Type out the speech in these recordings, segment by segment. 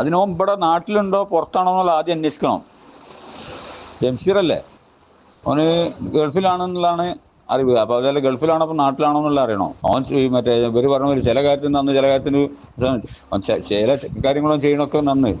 അതിനോ ഇവിടെ നാട്ടിലുണ്ടോ പുറത്താണോ എന്നുള്ള ആദ്യം അന്വേഷിക്കണം. ജംഷീറല്ലേ? അവന് ഗൾഫിലാണെന്നുള്ളതാണ് അറിവ്. അപ്പോൾ അതല്ല ഗൾഫിലാണോ അപ്പോൾ നാട്ടിലാണോ എന്നുള്ള അറിയണം? അവൻ മറ്റേ ഇവർ പറഞ്ഞ പോലെ ചില കാര്യത്തിന് നന്ന് ചില കാര്യത്തിന് ചില കാര്യങ്ങളും ചെയ്യണമൊക്കെ നന്ന്.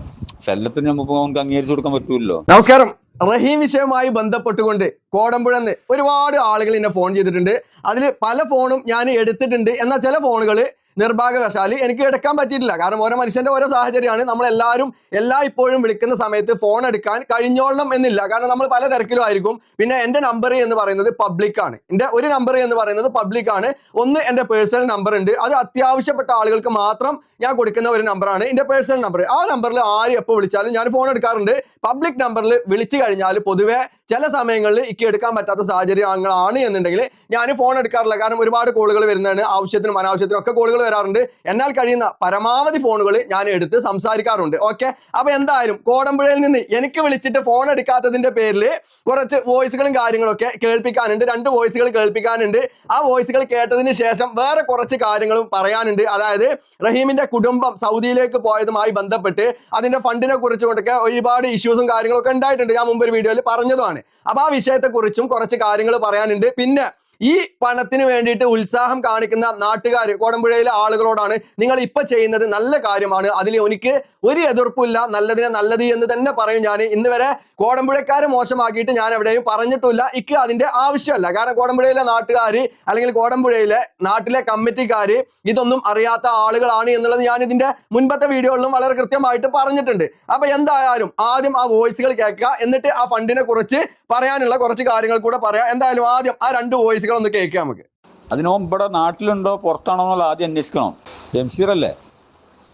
ശല്യത്തിന് നമുക്ക് അവൻക്ക് അംഗീകരിച്ചു കൊടുക്കാൻ പറ്റൂല്ലോ നമസ്കാരം. റഹീം വിഷയവുമായി ബന്ധപ്പെട്ടുകൊണ്ട് കോടമ്പുഴന്ന് ഒരുപാട് ആളുകൾ എന്നെ ഫോൺ ചെയ്തിട്ടുണ്ട്. അതിൽ പല ഫോണും ഞാൻ എടുത്തിട്ടുണ്ട്. എന്നാൽ ചില ഫോണുകൾ നിർഭാഗ്യവശാൽ എനിക്ക് എടുക്കാൻ പറ്റിയിട്ടില്ല. കാരണം ഓരോ മനുഷ്യന്റെ ഓരോ സാഹചര്യമാണ്. നമ്മൾ എല്ലാവരും എല്ലാ ഇപ്പോഴും വിളിക്കുന്ന സമയത്ത് ഫോൺ എടുക്കാൻ കഴിഞ്ഞോളണം എന്നില്ല. കാരണം നമ്മൾ പല തിരക്കിലും ആയിരിക്കും പിന്നെ എന്റെ നമ്പർ എന്ന് പറയുന്നത് പബ്ലിക് ആണ്. എന്റെ ഒരു നമ്പർ എന്ന് പറയുന്നത് പബ്ലിക് ആണ്. ഒന്ന് എന്റെ പേഴ്സണൽ നമ്പർ ഉണ്ട്. അത് അത്യാവശ്യപ്പെട്ട ആളുകൾക്ക് മാത്രം ഞാൻ കൊടുക്കുന്ന ഒരു നമ്പറാണ് എന്റെ പേഴ്സണൽ നമ്പർ ആ നമ്പറിൽ ആര് എപ്പോൾ വിളിച്ചാലും ഞാൻ ഫോൺ എടുക്കാറുണ്ട്. പബ്ലിക് നമ്പറിൽ വിളിച്ചു കഴിഞ്ഞാൽ പൊതുവേ ചില സമയങ്ങളിൽ ഇക്ക് എടുക്കാൻ പറ്റാത്ത സാഹചര്യങ്ങളാണ് എന്നുണ്ടെങ്കിൽ ഞാൻ ഫോൺ എടുക്കാറില്ല. കാരണം ഒരുപാട് കോളുകൾ വരുന്നതാണ്. ആവശ്യത്തിനും അനാവശ്യത്തിനും ഒക്കെ കോളുകൾ വരാറുണ്ട്. എന്നാൽ കഴിയുന്ന പരമാവധി ഫോണുകൾ ഞാൻ എടുത്ത് സംസാരിക്കാറുണ്ട്. ഓക്കെ അപ്പൊ എന്തായാലും കോടമ്പുഴയിൽ നിന്ന് എനിക്ക് വിളിച്ചിട്ട് ഫോൺ എടുക്കാത്തതിന്റെ പേരിൽ കുറച്ച് വോയിസുകളും കാര്യങ്ങളൊക്കെ കേൾപ്പിക്കാനുണ്ട്. രണ്ട് വോയിസുകൾ കേൾപ്പിക്കാനുണ്ട്. ആ വോയിസുകൾ കേട്ടതിന് ശേഷം വേറെ കുറച്ച് കാര്യങ്ങളും പറയാനുണ്ട്. അതായത് റഹീമിന്റെ കുടുംബം സൗദിയിലേക്ക് പോയതുമായി ബന്ധപ്പെട്ട് അതിന്റെ ഫണ്ടിനെ കുറിച്ചുകൊണ്ടൊക്കെ ഒരുപാട് ഇഷ്യൂസും കാര്യങ്ങളൊക്കെ ഉണ്ടായിട്ടുണ്ട്. ഞാൻ മുമ്പ് ഒരു വീഡിയോയിൽ പറഞ്ഞതുമാണ്. അപ്പൊ ആ വിഷയത്തെക്കുറിച്ചും കുറച്ച് കാര്യങ്ങൾ പറയാനുണ്ട്. പിന്നെ ഈ പണത്തിന് വേണ്ടിയിട്ട് ഉത്സാഹം കാണിക്കുന്ന നാട്ടുകാർ കോടമ്പുഴയിലെ ആളുകളോടാണ് നിങ്ങൾ ഇപ്പൊ ചെയ്യുന്നത് നല്ല കാര്യമാണ്. അതിൽ എനിക്ക് ഒരു എതിർപ്പില്ല നല്ലതിനെ നല്ലത് എന്ന് തന്നെ പറയും ഞാൻ ഇന്ന് വരെ കോടമ്പുഴക്കാരെ മോശമാക്കിയിട്ട് ഞാൻ എവിടെയും പറഞ്ഞിട്ടില്ല. ഇക്ക് അതിന്റെ ആവശ്യമല്ല. കാരണം കോടമ്പുഴയിലെ നാട്ടുകാർ അല്ലെങ്കിൽ കോടമ്പുഴയിലെ നാട്ടിലെ കമ്മിറ്റിക്കാർ ഇതൊന്നും അറിയാത്ത ആളുകളാണ് എന്നുള്ളത് ഞാൻ ഇതിന്റെ മുൻപത്തെ വീഡിയോകളിലും വളരെ കൃത്യമായിട്ട് പറഞ്ഞിട്ടുണ്ട്. അപ്പൊ എന്തായാലും ആദ്യം ആ വോയിസുകൾ കേൾക്കുക. എന്നിട്ട് ആ ഫണ്ടിനെ കുറിച്ച് പറയാനുള്ള കുറച്ച് കാര്യങ്ങൾ കൂടെ പറയാം. എന്തായാലും ആദ്യം ആ രണ്ട് വോയിസുകൾ ഒന്ന് കേൾക്കുക നമുക്ക്. അതിനോ ഇവിടെ നാട്ടിലുണ്ടോ പുറത്താണോ എന്നുള്ള ആദ്യം അന്വേഷിക്കണം. ജംഷീറല്ലേ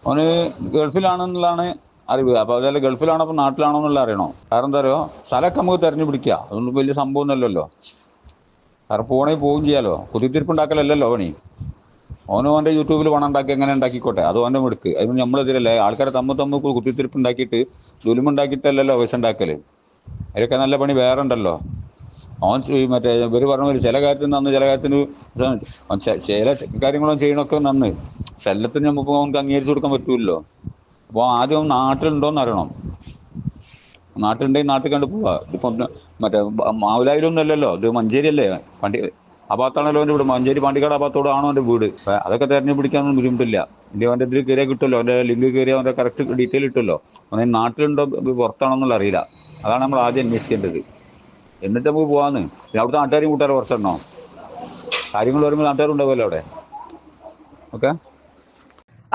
അവന് ഗൾഫിലാണെന്നുള്ളതാണ് അറിവ്. അപ്പോൾ അതായത് ഗൾഫിലാണോ അപ്പോൾ നാട്ടിലാണോ എന്നുള്ള അറിയണോ? കാരണം എന്താ പറയുക സ്ഥലമൊക്കെ നമുക്ക് തിരഞ്ഞു പിടിക്കുക അതൊന്നും വലിയ സംഭവമൊന്നുമല്ലല്ലോ. കാരണം പോകണേ പോവുകയും ചെയ്യാലോ. കുത്തിത്തിരിപ്പ് ഉണ്ടാക്കലല്ലല്ലോ പണി. ഓനും അവന്റെ യൂട്യൂബിൽ പണം ഉണ്ടാക്കി എങ്ങനെ ഉണ്ടാക്കിക്കോട്ടെ? അത് അവന്റെ മിടുക്ക്. അതിന് നമ്മളെതിരല്ലേ? ആൾക്കാരെ തമ്മ തമ്മ കുത്തിത്തിരിപ്പ് ഉണ്ടാക്കിയിട്ട് ദുലുമുണ്ടാക്കിയിട്ടല്ലല്ലോ പൈസ ഉണ്ടാക്കൽ അതിലൊക്കെ നല്ല പണി വേറെ ഉണ്ടല്ലോ. അവൻ മറ്റേ ഇവർ പറഞ്ഞ പോലെ ചില കാര്യത്തിന് നന്ന് ചില കാര്യത്തിന് ചില കാര്യങ്ങളും ചെയ്യണമൊക്കെ നന്ന്. ശല്യത്തിന് നമുക്ക് അവനക്ക് അംഗീകരിച്ചു കൊടുക്കാൻ പറ്റൂല്ലോ. അപ്പോൾ ആദ്യം നാട്ടിലുണ്ടോയെന്ന് അറിയണം. നാട്ടിലുണ്ടെങ്കിൽ നാട്ടിൽ കണ്ട് പോവാ. ഇപ്പം മറ്റേ മാവുലായിലൊന്നും അല്ലല്ലോ ഇത് മഞ്ചേരി അല്ലേ പണ്ടി ആ ഭാഗത്താണല്ലോ അവന്റെ വീട്. മഞ്ചേരി പാണ്ടിക്കാട് ആ ഭാഗത്തോടാണോ അവന്റെ വീട്. അതൊക്കെ തെരഞ്ഞു പിടിക്കാനൊന്നും ബുദ്ധിമുട്ടില്ല. ഇനി അവന്റെ ഇതിൽ കയറിയാൽ കിട്ടുമല്ലോ. അവന്റെ ലിങ്ക് കയറിയാൽ അവന്റെ കറക്റ്റ് ഡീറ്റെയിൽ കിട്ടുമല്ലോ. അവൻ നാട്ടിലുണ്ടോ പുറത്താണോ എന്നുള്ള അറിയില്ല. അതാണ് നമ്മൾ ആദ്യം അന്വേഷിക്കേണ്ടത്. എന്നിട്ട് നമുക്ക് പോവാന്ന്. പിന്നെ അവിടുത്തെ നാട്ടുകാരും കൂട്ടുകാരും കുറച്ചെണ്ണോ കാര്യങ്ങൾ വരുമ്പോൾ നാട്ടുകാരുണ്ടാവുമല്ലോ അവിടെ. ഓക്കെ?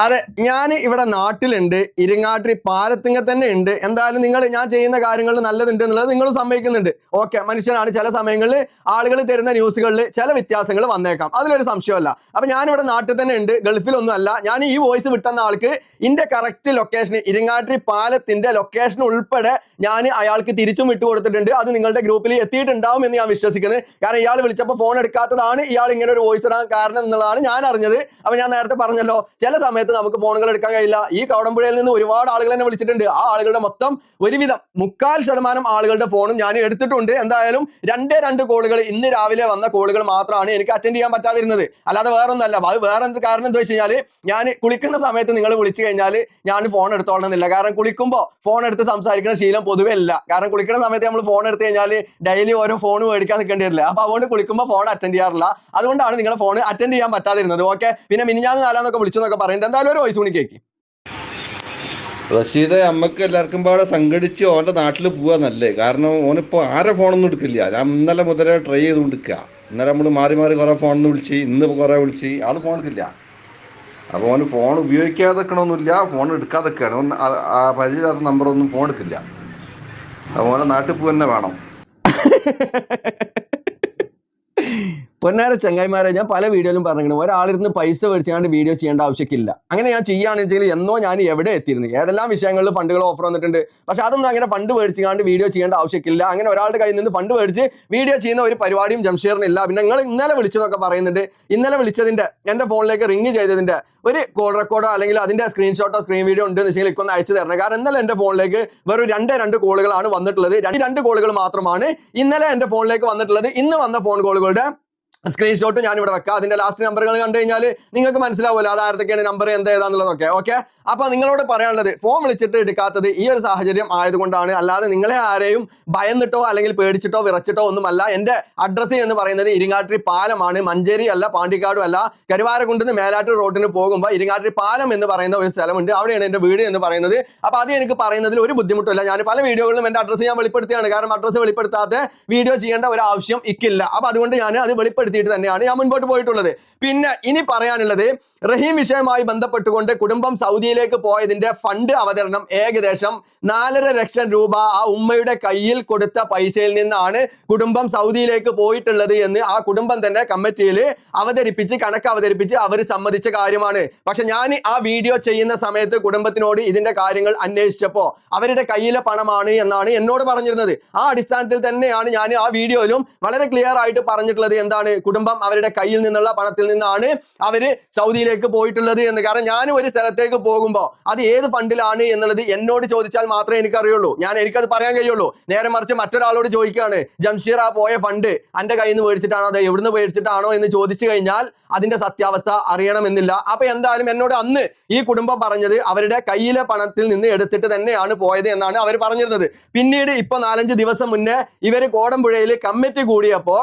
അതെ ഞാൻ ഇവിടെ നാട്ടിലുണ്ട് ഇരിങ്ങാട്ടിരി പാലത്തിങ്ങ തന്നെ ഉണ്ട്. എന്തായാലും നിങ്ങൾ ഞാൻ ചെയ്യുന്ന കാര്യങ്ങൾ നല്ലതുണ്ട് എന്നുള്ളത് നിങ്ങൾ സമ്മതിക്കുന്നുണ്ട്. ഓക്കെ മനുഷ്യനാണ് ചില സമയങ്ങളിൽ ആളുകൾ തരുന്ന ന്യൂസുകളിൽ ചില വ്യത്യാസങ്ങൾ വന്നേക്കാം. അതിലൊരു സംശയമല്ല. അപ്പൊ ഞാനിവിടെ നാട്ടിൽ തന്നെ ഉണ്ട് ഗൾഫിലൊന്നും അല്ല ഞാൻ ഈ വോയിസ് വിട്ടെന്ന ആൾക്ക് ഇന്റെ കറക്റ്റ് ലൊക്കേഷൻ ഇരിങ്ങാട്ടിരി പാലത്തിന്റെ ലൊക്കേഷൻ ഉൾപ്പെടെ ഞാൻ അയാൾക്ക് തിരിച്ചും വിട്ടു കൊടുത്തിട്ടുണ്ട്. അത് നിങ്ങളുടെ ഗ്രൂപ്പിൽ എത്തിയിട്ടുണ്ടാവും എന്ന് ഞാൻ വിശ്വസിക്കുന്നത് കാരണം ഇയാൾ വിളിച്ചപ്പോൾ ഫോൺ എടുക്കാത്തതാണ് ഇയാൾ ഇങ്ങനെ ഒരു വോയിസ് ഇടാൻ കാരണം എന്നുള്ളതാണ് ഞാൻ അറിഞ്ഞത്. അപ്പൊ ഞാൻ നേരത്തെ പറഞ്ഞല്ലോ ചില സമയത്ത് നമുക്ക് ഫോണുകൾ എടുക്കാൻ കഴിയില്ല. ഈ കവടമ്പുഴയിൽ നിന്ന് ഒരുപാട് ആളുകൾ എന്നെ വിളിച്ചിട്ടുണ്ട്. ആ ആളുകളുടെ മൊത്തം ഒരുവിധം മുക്കാൽ ശതമാനം ആളുകളുടെ ഫോണും ഞാൻ എടുത്തിട്ടുണ്ട്. എന്തായാലും രണ്ടേ രണ്ട് കോളുകൾ ഇന്ന് രാവിലെ വന്ന കോളുകൾ മാത്രമാണ് എനിക്ക് അറ്റൻഡ് ചെയ്യാൻ പറ്റാതിരുന്നത്. അല്ലാതെ വേറൊന്നല്ല അത് വേറെ എന്ത് കാരണം എന്താ വെച്ച് കഴിഞ്ഞാൽ ഞാൻ കുളിക്കുന്ന സമയത്ത് നിങ്ങൾ വിളിച്ചു കഴിഞ്ഞാൽ ഞാൻ ഫോൺ എടുത്തോളണമെന്നില്ല. കാരണം കുളിക്കുമ്പോൾ ഫോൺ എടുത്ത് സംസാരിക്കുന്ന ശീലം പൊതുവെ ഇല്ല. കാരണം കുളിക്കുന്ന സമയത്ത് നമ്മൾ ഫോൺ എടുത്തു കഴിഞ്ഞാൽ ഡെയിലി ഓരോ ഫോൺ മേടിക്കാൻ നിൽക്കേണ്ടി വരില്ല. അപ്പൊ അതുകൊണ്ട് കുളിക്കുമ്പോൾ ഫോൺ അറ്റൻഡ് ചെയ്യാറില്ല. അതുകൊണ്ടാണ് നിങ്ങളെ ഫോൺ അറ്റൻഡ് ചെയ്യാൻ പറ്റാതിരുന്നത്. ഓക്കെ പിന്നെ മിനിഞ്ഞാന്ന് നാലാന്നൊക്കെ വിളിച്ചു എന്നൊക്കെ എന്തായാലും ഒരു വോയിസ് കൂടി കേൾക്കി റഷീദ് അമ്മയ്ക്ക് എല്ലാവർക്കും പാടെ സംഘടിച്ച് ഓന്റെ നാട്ടിൽ പോവാ നല്ലേ. കാരണം ഓനിപ്പോൾ ആരെ ഫോണൊന്നും എടുക്കില്ല. ഞാൻ ഇന്നലെ മുതലേ ട്രൈ ചെയ്തുകൊണ്ടിരിക്കുക ഇന്നലെ നമ്മൾ മാറി മാറി കുറേ ഫോണിൽ വിളിച്ച് ഇന്ന് കുറേ വിളിച്ച് ആൾ ഫോൺ എടുക്കില്ല. അപ്പോൾ ഓന് ഫോൺ ഉപയോഗിക്കാതെ നിൽക്കണമെന്നില്ല ഫോൺ എടുക്കാതെ ഓൻ ആ- പരിചയമില്ലാത്ത നമ്പറൊന്നും ഫോൺ എടുക്കില്ല. അപ്പോൾ ഓനെ നാട്ടിൽ പോവുക തന്നെ വേണം. പൊന്നാര ചങ്ങായിമാരെ ഞാൻ പല വീഡിയോയിലും പറഞ്ഞിട്ടുണ്ട്. ഒരാളിരുന്ന് പൈസ മേടിച്ചാണ്ട് വീഡിയോ ചെയ്യേണ്ട ആവശ്യമില്ല അങ്ങനെ ഞാൻ ചെയ്യുകയാണെന്ന് വെച്ചാൽ എന്നോ ഞാൻ എവിടെ എത്തിയിരുന്നു? ഏതെല്ലാം വിഷയങ്ങളിൽ ഫണ്ടുകൾ ഓഫർ വന്നിട്ടുണ്ട്? പക്ഷെ അതൊന്നും അങ്ങനെ ഫണ്ട് മേടിച്ചാണ്ട് വീഡിയോ ചെയ്യേണ്ട ആവശ്യമില്ല അങ്ങനെ ഒരാളുടെ കയ്യിൽ നിന്ന് ഫണ്ട് മേടിച്ച് വീഡിയോ ചെയ്യുന്ന ഒരു പരിപാടിയും ജംഷീറിനില്ല പിന്നെ നിങ്ങൾ ഇന്നലെ വിളിച്ചതൊക്കെ പറയുന്നുണ്ട്. ഇന്നലെ വിളിച്ചതിന്റെ എന്റെ ഫോണിലേക്ക് റിങ് ചെയ്തതിന്റെ ഒരു കോൾ റെക്കോർഡോ അല്ലെങ്കിൽ അതിന്റെ സ്ക്രീൻഷോട്ടോ സ്ക്രീൻ വീഡിയോ ഉണ്ട് എന്ന് വെച്ചെങ്കിൽ അയച്ചു തരണം. കാരണം ഇന്നലെ എന്റെ ഫോണിലേക്ക് വെറും രണ്ടേ രണ്ട് കോളുകളാണ് വന്നിട്ടുള്ളത്. രണ്ട് രണ്ട് കോളുകൾ മാത്രമാണ് ഇന്നലെ എന്റെ ഫോണിലേക്ക് വന്നിട്ടുള്ളത്. ഇന്ന് വന്ന ഫോൺ കോളുകളുടെ സ്ക്രീൻഷോട്ട് ഞാൻ ഇവിടെ വെക്കാം. അതിന്റെ ലാസ്റ്റ് നമ്പറുകൾ കണ്ടു കഴിഞ്ഞാൽ നിങ്ങൾക്ക് മനസ്സിലാവുമല്ലോ അത് ആരത്തൊക്കെയാണ് നമ്പർ എന്താ ഏതാന്നുള്ളതൊക്കെ. ഓക്കെ അപ്പൊ നിങ്ങളോട് പറയാനുള്ളത് ഫോൺ വിളിച്ചിട്ട് എടുക്കാത്തത് ഈ ഒരു സാഹചര്യം ആയതുകൊണ്ടാണ്. അല്ലാതെ നിങ്ങളെ ആരെയും ഭയന്നിട്ടോ അല്ലെങ്കിൽ പേടിച്ചിട്ടോ വിറച്ചിട്ടോ ഒന്നുമല്ല. എന്റെ അഡ്രസ്സ് എന്ന് പറയുന്നത് ഇരിങ്ങാട്ടിരി പാലമാണ്. മഞ്ചേരി അല്ല പാണ്ടിക്കാടും അല്ല കരുവാരക്കുണ്ടെന്ന് മേലാറ്റൂർ റോഡിന് പോകുമ്പോൾ ഇരിങ്ങാട്ടിരി പാലം എന്ന് പറയുന്ന ഒരു സ്ഥലമുണ്ട്. അവിടെയാണ് എന്റെ വീട് എന്ന് പറയുന്നത്. അപ്പൊ അത് എനിക്ക് പറയുന്നതിൽ ഒരു ബുദ്ധിമുട്ടില്ല ഞാൻ പല വീഡിയോകളിലും എന്റെ അഡ്രസ്സ് ഞാൻ വെളിപ്പെടുത്തിയാണ്. കാരണം അഡ്രസ്സ് വെളിപ്പെടുത്താതെ വീഡിയോ ചെയ്യേണ്ട ഒരു ആവശ്യം ഇക്കില്ല. അപ്പൊ അതുകൊണ്ട് ഞാൻ അത് വെളിപ്പെടുത്തിയിട്ട് തന്നെയാണ് ഞാൻ മുൻപോട്ട് പോയിട്ടുള്ളത്. പിന്നെ ഇനി പറയാനുള്ളത് റഹീം വിഷയമായി ബന്ധപ്പെട്ടുകൊണ്ട് കുടുംബം സൗദിയിലേക്ക് പോയതിന്റെ ഫണ്ട് അവതരണം ഏകദേശം നാലര ലക്ഷം രൂപ ആ ഉമ്മയുടെ കയ്യിൽ കൊടുത്ത പൈസയിൽ നിന്നാണ് കുടുംബം സൗദിയിലേക്ക് പോയിട്ടുള്ളത് എന്ന് ആ കുടുംബം തന്നെ കമ്മിറ്റിയിൽ അവതരിപ്പിച്ച് കണക്ക് അവതരിപ്പിച്ച് അവർ സമ്മതിച്ച കാര്യമാണ്. പക്ഷെ ഞാൻ ആ വീഡിയോ ചെയ്യുന്ന സമയത്ത് കുടുംബത്തിനോട് ഇതിന്റെ കാര്യങ്ങൾ അന്വേഷിച്ചപ്പോൾ അവരുടെ കയ്യിലെ പണമാണ് എന്നാണ് എന്നോട് പറഞ്ഞിരുന്നത്. ആ അടിസ്ഥാനത്തിൽ തന്നെയാണ് ഞാൻ ആ വീഡിയോയിലും വളരെ ക്ലിയർ ആയിട്ട് പറഞ്ഞിട്ടുള്ളത് എന്താണ് കുടുംബം അവരുടെ കയ്യിൽ നിന്നുള്ള പണത്തിൽ നിന്നാണ് അവർ സൗദിയിലേക്ക് പോയിട്ടുള്ളത് എന്ന്. കാരണം ഞാനും ഒരു സ്ഥലത്തേക്ക് പോകുമ്പോൾ അത് ഏത് ഫണ്ടിലാണ് എന്നുള്ളത് എന്നോട് ചോദിച്ചാൽ മാത്രമേ എനിക്കറിയുള്ളൂ. ഞാൻ എനിക്കത് പറയാൻ കഴിയുള്ളൂ. നേരെ മറിച്ച് മറ്റൊരാളോട് ചോദിക്കുകയാണ് ജംഷീർ ആ പോയ ഫണ്ട് എന്റെ കയ്യിൽ നിന്ന് മേടിച്ചിട്ടാണോ? അത് എവിടുന്ന് മേടിച്ചിട്ടാണോ? എന്ന് ചോദിച്ചു കഴിഞ്ഞാൽ അതിന്റെ സത്യാവസ്ഥ അറിയണമെന്നില്ല. അപ്പൊ എന്തായാലും എന്നോട് അന്ന് ഈ കുടുംബം പറഞ്ഞത് അവരുടെ കയ്യിലെ പണത്തിൽ നിന്ന് എടുത്തിട്ട് തന്നെയാണ് പോയത് എന്നാണ് അവർ പറഞ്ഞിരുന്നത്. പിന്നീട് ഇപ്പൊ നാലഞ്ച് ദിവസം മുന്നേ ഇവർ കോടമ്പുഴയിൽ കമ്മിറ്റി കൂടിയപ്പോ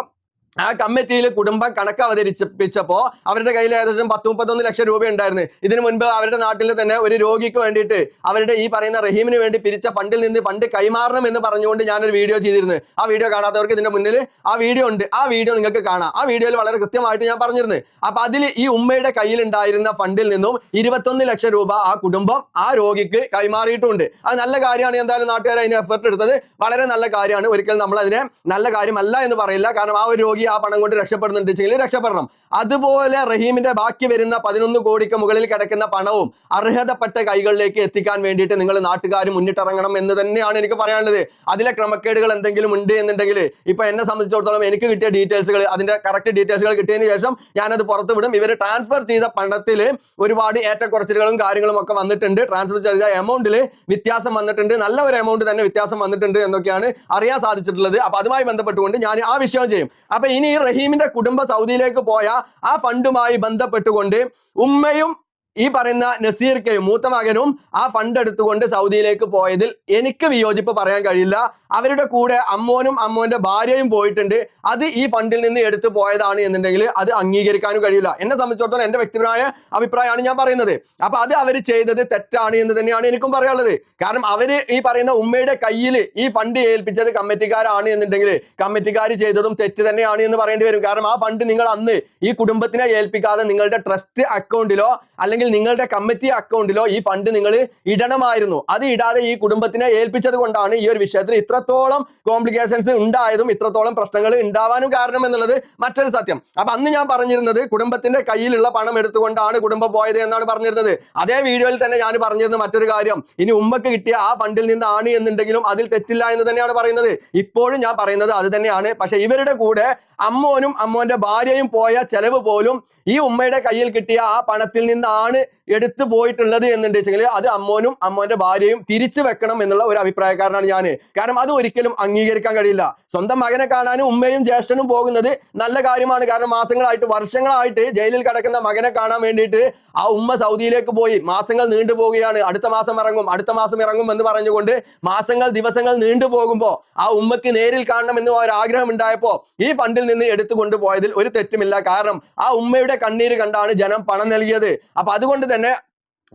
ആ കമ്മിറ്റിയിൽ കുടുംബം കണക്ക് അവതരിപ്പിച്ചപ്പോൾ അവരുടെ കയ്യിൽ ഏകദേശം പത്ത് മുപ്പത്തൊന്ന് ലക്ഷം രൂപ ഉണ്ടായിരുന്നു. ഇതിനു മുൻപ് അവരുടെ നാട്ടിൽ തന്നെ ഒരു രോഗിക്ക് വേണ്ടിയിട്ട് അവരുടെ ഈ പറയുന്ന റഹീമിന് വേണ്ടി പിരിച്ച ഫണ്ടിൽ നിന്ന് ഫണ്ട് കൈമാറണം എന്ന് പറഞ്ഞുകൊണ്ട് ഞാനൊരു വീഡിയോ ചെയ്തിരുന്നു. ആ വീഡിയോ കാണാത്തവർക്ക് ഇതിന്റെ മുന്നിൽ ആ വീഡിയോ ഉണ്ട്. ആ വീഡിയോ നിങ്ങൾക്ക് കാണാം. ആ വീഡിയോയിൽ വളരെ കൃത്യമായിട്ട് ഞാൻ പറഞ്ഞിരുന്നു. അപ്പൊ അതിൽ ഈ ഉമ്മയുടെ കയ്യിൽ ഉണ്ടായിരുന്ന ഫണ്ടിൽ നിന്നും ഇരുപത്തൊന്ന് ലക്ഷം രൂപ ആ കുടുംബം ആ രോഗിക്ക് കൈമാറിയിട്ടുണ്ട്. അത് നല്ല കാര്യമാണ് എന്തായാലും നാട്ടുകാർ അതിന് എഫർട്ട് എടുത്തത്. വളരെ നല്ല കാര്യമാണ്. ഒരിക്കലും നമ്മൾ അതിനെ നല്ല കാര്യമല്ല എന്ന് പറയില്ല. കാരണം ആ ഒരു രോഗി ആ പണം കൊണ്ട് രക്ഷപ്പെടുന്നുണ്ട് രക്ഷപ്പെടുന്നുണ്ടെങ്കിൽ രക്ഷപ്പെടണം. അതുപോലെ റഹീമിന്റെ ബാക്കി വരുന്ന പതിനൊന്ന് കോടിക്ക് മുകളിൽ കിടക്കുന്ന പണവും അർഹതപ്പെട്ട കൈകളിലേക്ക് എത്തിക്കാൻ വേണ്ടിയിട്ട് നിങ്ങൾ നാട്ടുകാർ മുന്നിട്ടിറങ്ങണം എന്ന് തന്നെയാണ് എനിക്ക് പറയാനുള്ളത്. അതിലെ ക്രമക്കേടുകൾ എന്തെങ്കിലും ഉണ്ട് എന്നുണ്ടെങ്കിൽ ഇപ്പൊ എന്നെ സംബന്ധിച്ചിടത്തോളം എനിക്ക് കിട്ടിയ ഡീറ്റെയിൽസുകൾ അതിന്റെ കറക്റ്റ് ഡീറ്റെയിൽസുകൾ കിട്ടിയതിന് ശേഷം ഞാനത് പുറത്തു വിടും. ഇവർ ട്രാൻസ്ഫർ ചെയ്ത പണത്തിൽ ഒരുപാട് ഏറ്റക്കുറച്ചിലുകളും കാര്യങ്ങളും ഒക്കെ വന്നിട്ടുണ്ട്. ട്രാൻസ്ഫർ ചെയ്ത എമൗണ്ടിൽ വ്യത്യാസം വന്നിട്ടുണ്ട്. നല്ല ഒരു എമൗണ്ട് തന്നെ വ്യത്യാസം വന്നിട്ടുണ്ട് എന്നൊക്കെയാണ് അറിയാൻ സാധിച്ചിട്ടുള്ളത്. അപ്പൊ അതുമായി ബന്ധപ്പെട്ടുകൊണ്ട് ഞാൻ ആ വിഷയം ചെയ്യും. അപ്പൊ ഇനി റഹീമിന്റെ കുടുംബ സൗദിയിലേക്ക് പോയ ആ ഫണ്ടുമായി ബന്ധപ്പെട്ടുകൊണ്ട് ഉമ്മയും ഈ പറയുന്ന നസീർക്കയും മൂത്ത മകനും ആ ഫണ്ട് എടുത്തുകൊണ്ട് സൗദിയിലേക്ക് പോയതിൽ എനിക്ക് വിയോജിപ്പ് പറയാൻ കഴിയില്ല. അവരുടെ കൂടെ അമ്മോനും അമ്മോന്റെ ഭാര്യയും പോയിട്ടുണ്ട്. അത് ഈ ഫണ്ടിൽ നിന്ന് എടുത്തു പോയതാണ് എന്നുണ്ടെങ്കിൽ അത് അംഗീകരിക്കാനും കഴിയില്ല. എന്നെ സംബന്ധിച്ചിടത്തോളം എന്റെ വ്യക്തിപരമായ അഭിപ്രായമാണ് ഞാൻ പറയുന്നത്. അപ്പൊ അത് അവർ ചെയ്തത് തെറ്റാണ് എന്ന് തന്നെയാണ് എനിക്കും പറയാനുള്ളത്. കാരണം അവർ ഈ പറയുന്ന ഉമ്മയുടെ കയ്യിൽ ഈ ഫണ്ട് ഏൽപ്പിച്ചത് കമ്മിറ്റിക്കാരാണ് എന്നുണ്ടെങ്കിൽ കമ്മിറ്റിക്കാർ ചെയ്തതും തെറ്റ് തന്നെയാണ് എന്ന് പറയേണ്ടി വരും. കാരണം ആ ഫണ്ട് നിങ്ങൾ അന്ന് ഈ കുടുംബത്തിനെ ഏൽപ്പിക്കാതെ നിങ്ങളുടെ ട്രസ്റ്റ് അക്കൗണ്ടിലോ അല്ലെങ്കിൽ നിങ്ങളുടെ കമ്മിറ്റി അക്കൗണ്ടിലോ ഈ ഫണ്ട് നിങ്ങൾ ഇടണമായിരുന്നു. അത് ഇടാതെ ഈ കുടുംബത്തിനെ ഏൽപ്പിച്ചത് കൊണ്ടാണ് ഈ ഒരു വിഷയത്തിൽ ഇത്രത്തോളം കോംപ്ലിക്കേഷൻസ് ഉണ്ടായതും ഇത്രത്തോളം പ്രശ്നങ്ങൾ ഉണ്ടാവാനും കാരണം എന്നുള്ളത് മറ്റൊരു സത്യം. അപ്പൊ അന്ന് ഞാൻ പറഞ്ഞിരുന്നത് കുടുംബത്തിന്റെ കയ്യിലുള്ള പണം എടുത്തുകൊണ്ടാണ് കുടുംബം പോയത് എന്നാണ് പറഞ്ഞിരുന്നത്. അതേ വീഡിയോയിൽ തന്നെ ഞാൻ പറഞ്ഞിരുന്ന മറ്റൊരു കാര്യം. ഇനി ഉമ്മക്ക് കിട്ടിയ ആ ഫണ്ടിൽ നിന്നാണ് എന്നുണ്ടെങ്കിലും അതിൽ തെറ്റില്ല എന്ന് തന്നെയാണ് പറയുന്നത്. ഇപ്പോഴും ഞാൻ പറയുന്നത് അത് തന്നെയാണ്. പക്ഷെ ഇവരുടെ കൂടെ അമ്മോനും അമ്മോന്റെ ഭാര്യയും പോയ ചെലവ് പോലും ഈ ഉമ്മയുടെ കയ്യിൽ കിട്ടിയ ആ പണത്തിൽ നിന്നാണ് എടുത്തു പോയിട്ടുള്ളത് എന്നുണ്ടെങ്കിൽ അത് അമ്മോനും അമ്മോന്റെ ഭാര്യയും തിരിച്ചു വെക്കണം എന്നുള്ള ഒരു അഭിപ്രായക്കാരനാണ് ഞാൻ കാരണം അത് ഒരിക്കലും അംഗീകരിക്കാൻ കഴിയില്ല. സ്വന്തം മകനെ കാണാനും ഉമ്മയും ജ്യേഷ്ഠനും പോകുന്നത് നല്ല കാര്യമാണ്. കാരണം മാസങ്ങളായിട്ട് വർഷങ്ങളായിട്ട് ജയിലിൽ കിടക്കുന്ന മകനെ കാണാൻ വേണ്ടിയിട്ട് ആ ഉമ്മ സൗദിയിലേക്ക് പോയി. മാസങ്ങൾ നീണ്ടു പോവുകയാണ്. അടുത്ത മാസം ഇറങ്ങും. അടുത്ത മാസം ഇറങ്ങും എന്ന് പറഞ്ഞുകൊണ്ട് മാസങ്ങൾ ദിവസങ്ങൾ നീണ്ടു പോകുമ്പോൾ ആ ഉമ്മക്ക് നേരിൽ കാണണം എന്ന് ഒരു ആഗ്രഹം ഉണ്ടായപ്പോൾ ഈ ഫണ്ടിൽ നിന്ന് എടുത്തു കൊണ്ടുപോയതിൽ ഒരു തെറ്റുമില്ല. കാരണം ആ ഉമ്മയുടെ കണ്ണീര് കണ്ടാണ് ജനം പണം നൽകിയത്. അപ്പൊ അതുകൊണ്ട് തന്നെ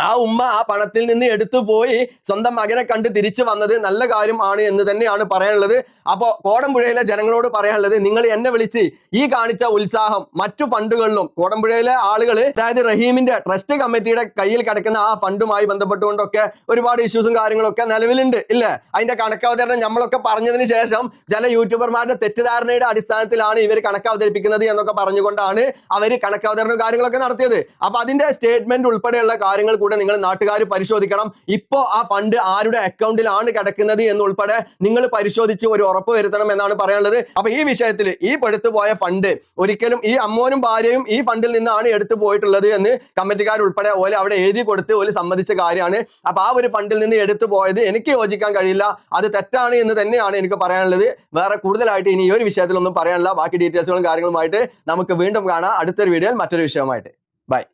ആ ഉമ്മ ആ പണത്തിൽ നിന്ന് എടുത്തു പോയി സ്വന്തം മകനെ കണ്ട് തിരിച്ചു വന്നത് നല്ല കാര്യം ആണ് എന്ന് തന്നെയാണ് പറയാനുള്ളത്. അപ്പോ കോടമ്പുഴയിലെ ജനങ്ങളോട് പറയാനുള്ളത് നിങ്ങൾ എന്നെ വിളിച്ച് ഈ കാണിച്ച ഉത്സാഹം മറ്റു ഫണ്ടുകളിലും കോടമ്പുഴയിലെ ആളുകൾ അതായത് റഹീമിന്റെ ട്രസ്റ്റ് കമ്മിറ്റിയുടെ കയ്യിൽ കിടക്കുന്ന ആ ഫണ്ടുമായി ബന്ധപ്പെട്ടുകൊണ്ടൊക്കെ ഒരുപാട് ഇഷ്യൂസും കാര്യങ്ങളൊക്കെ നിലവിലുണ്ട് ഇല്ലേ? അതിന്റെ കണക്കവതരണം നമ്മളൊക്കെ പറഞ്ഞതിന് ശേഷം ചില യൂട്യൂബർമാരുടെ തെറ്റിദ്ധാരണയുടെ അടിസ്ഥാനത്തിലാണ് ഇവർ കണക്കവതരിപ്പിക്കുന്നത് എന്നൊക്കെ പറഞ്ഞുകൊണ്ടാണ് അവർ കണക്കവതരണവും കാര്യങ്ങളൊക്കെ നടത്തിയത്. അപ്പൊ അതിന്റെ സ്റ്റേറ്റ്മെന്റ് ഉൾപ്പെടെയുള്ള കാര്യങ്ങൾ കൂടെ നിങ്ങൾ നാട്ടുകാർ പരിശോധിക്കണം. ഇപ്പോൾ ആ ഫണ്ട് ആരുടെ അക്കൗണ്ടിലാണ് കിടക്കുന്നത് എന്നുൾപ്പെടെ നിങ്ങൾ പരിശോധിച്ച് ഒരു ഉറപ്പ് വരുത്തണം എന്നാണ് പറയാനുള്ളത്. അപ്പൊ ഈ വിഷയത്തിൽ ഈ പെടുത്തു പോയ ഫണ്ട് ഒരിക്കലും ഈ അമ്മോനും ഭാര്യയും ഈ ഫണ്ടിൽ നിന്നാണ് എടുത്തു പോയിട്ടുള്ളത് എന്ന് കമ്മിറ്റിക്കാർ ഉൾപ്പെടെ ഓലെ അവിടെ എഴുതി കൊടുത്ത് ഓൽ സമ്മതിച്ച കാര്യമാണ്. അപ്പൊ ആ ഒരു ഫണ്ടിൽ നിന്ന് എടുത്തു പോയത് എനിക്ക് യോജിക്കാൻ കഴിയില്ല. അത് തെറ്റാണ് എന്ന് തന്നെയാണ് എനിക്ക് പറയാനുള്ളത്. വേറെ കൂടുതലായിട്ട് ഇനി ഈ ഒരു വിഷയത്തിലൊന്നും പറയാനില്ല. ബാക്കി ഡീറ്റെയിൽസുകളും കാര്യങ്ങളുമായിട്ട് നമുക്ക് വീണ്ടും കാണാം. അടുത്തൊരു വീഡിയോയിൽ മറ്റൊരു വിഷയമായിട്ട് ബൈ